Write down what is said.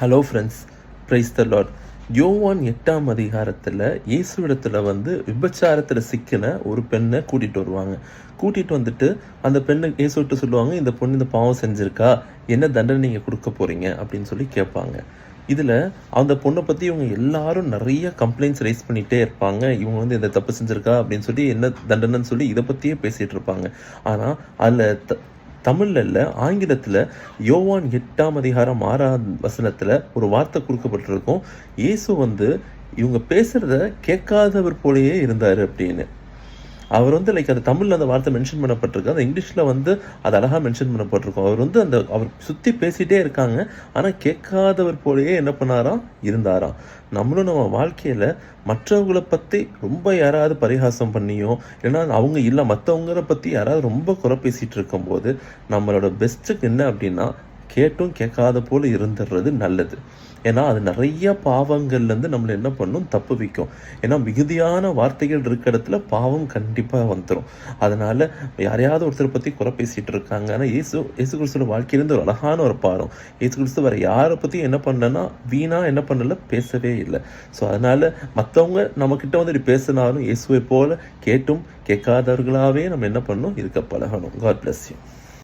Hello friends praise the lord யோவான் எட்டாம் அதிகாரத்தில் இயேசுவிடத்தில் வந்து விபச்சாரத்தில் சிக்கின ஒரு பெண்ணை கூட்டிகிட்டு வருவாங்க. கூட்டிகிட்டு வந்துட்டு அந்த பெண்ணை இயேசுவிட்டு சொல்லுவாங்க இந்த பொண்ணு இந்த பாவம் செஞ்சுருக்கா? என்ன தண்டனை நீங்கள் கொடுக்க போகிறீங்க அப்படின்னு சொல்லி கேட்பாங்க. இதில் அந்த பொண்ணை பற்றி இவங்க எல்லாரும் நிறைய கம்ப்ளைண்ட்ஸ் ரைஸ் பண்ணிகிட்டே இருப்பாங்க. இவங்க வந்து இந்த தப்பு செஞ்சுருக்கா? அப்படின்னு சொல்லி என்ன தண்டனைன்னு சொல்லி இதை பற்றியே பேசிகிட்டு இருப்பாங்க. ஆனால் அதில் த தமிழில் இல்லை ஆங்கிலத்தில் யோவான் எட்டாம் அதிகாரம் ஆறாம் வசனத்தில் ஒரு வார்த்தை கொடுக்கப்பட்டிருக்கும். இயேசு வந்து இவங்க பேசுகிறத கேட்காதவர் போலயே இருந்தார் அப்படின்னு. அவர் வந்து லைக் அந்த தமிழில் அந்த வார்த்தை மென்ஷன் பண்ணப்பட்டிருக்கு. அந்த இங்கிலீஷில் வந்து அது அழகாக மென்ஷன் பண்ணப்பட்டிருக்கும். அவர் வந்து அந்த அவர் சுற்றி பேசிகிட்டே இருக்காங்க. ஆனால் கேட்காதவர் போலேயே என்ன பண்ணாராம்? இருந்தாராம். நம்மளும் நம்ம வாழ்க்கையில் மற்றவங்களை பற்றி ரொம்ப யாராவது பரிகாசம் பண்ணியோ இல்லைன்னா அவங்க இல்லை மற்றவங்கள பற்றி யாராவது ரொம்ப குறை பேசிகிட்டு இருக்கும்போது நம்மளோட பெஸ்ட்டுக்கு என்ன அப்படின்னா கேட்டும் கேட்காத போல் இருந்துடுறது நல்லது. ஏன்னா அது நிறைய பாவங்கள்லேருந்து நம்மளை என்ன பண்ணும்? தப்பு வைக்கும். ஏன்னா மிகுதியான வார்த்தைகள் இருக்க இடத்துல பாவம் கண்டிப்பாக வந்துடும் அதனால் யாரையாவது ஒருத்தரை பற்றி குறை பேசிகிட்டு இருக்காங்க ஆனால் இயேசு இயேசு கிறிஸ்துவோட வாழ்க்கையிலேருந்து ஒரு அழகான ஒரு பாடம். ஏசு கிறிஸ்து வேறு யாரை பற்றி என்ன பண்ணனா வீணாக என்ன பண்ணலை? பேசவே இல்லை. ஸோ அதனால் மற்றவங்க நம்மக்கிட்ட வந்து பேசினாலும் இயேசுவை போல கேட்டும் கேட்காதவர்களாகவே நம்ம என்ன பண்ணணும் இருக்க பழகணும். God bless you